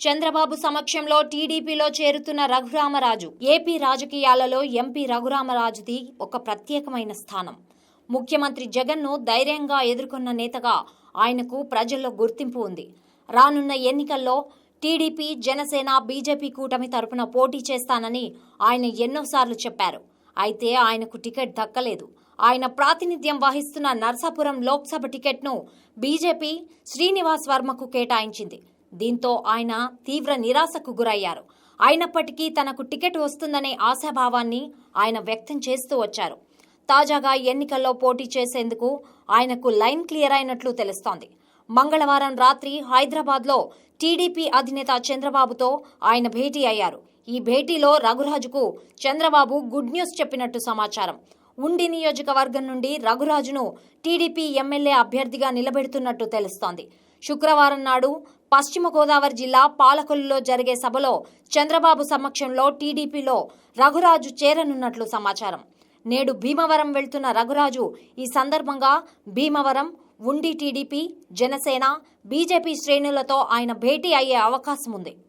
చంద్రబాబు సమక్షంలో టీడీపీలో చేరుతున్న రఘురామరాజు ఏపీ రాజకీయాలలో ఎంపీ రఘురామరాజుది ఒక ప్రత్యేకమైన స్థానం. ముఖ్యమంత్రి జగన్ను ధైర్యంగా ఎదుర్కొన్న నేతగా ఆయనకు ప్రజల్లో గుర్తింపు ఉంది. రానున్న ఎన్నికల్లో టీడీపీ జనసేన బీజేపీ కూటమి తరపున పోటీ చేస్తానని ఆయన ఎన్నోసార్లు చెప్పారు. అయితే ఆయనకు టికెట్ దక్కలేదు. ఆయన ప్రాతినిధ్యం వహిస్తున్న నర్సాపురం లోక్సభ టికెట్ను బీజేపీ శ్రీనివాస్ వర్మకు కేటాయించింది. దీంతో ఆయన తీవ్ర నిరాశకు గురయ్యారు. అయినప్పటికీ తనకు టికెట్ వస్తుందనే ఆశాభావాన్ని ఆయన వ్యక్తం చేస్తూ వచ్చారు. తాజాగా ఎన్నికల్లో పోటీ చేసేందుకు ఆయనకు లైన్ క్లియర్ అయినట్లు తెలుస్తోంది. మంగళవారం రాత్రి హైదరాబాద్లో టీడీపీ అధినేత చంద్రబాబుతో ఆయన భేటీ అయ్యారు. ఈ భేటీలో రఘురాజుకు చంద్రబాబు గుడ్ న్యూస్ చెప్పినట్టు సమాచారం. ఉండి నియోజకవర్గం నుండి రఘురాజును టీడీపీ ఎమ్మెల్యే అభ్యర్థిగా నిలబెడుతున్నట్టు తెలుస్తోంది. శుక్రవారం నాడు పశ్చిమ గోదావరి జిల్లా పాలకొల్లులో జరిగే సభలో చంద్రబాబు సమక్షంలో టీడీపీలో రఘురాజు చేరనున్నట్లు సమాచారం. నేడు భీమవరం వెళ్తున్న రఘురాజు ఈ సందర్భంగా భీమవరం ఉండి టీడీపీ జనసేన బీజేపీ శ్రేణులతో ఆయన భేటీ అయ్యే అవకాశం ఉంది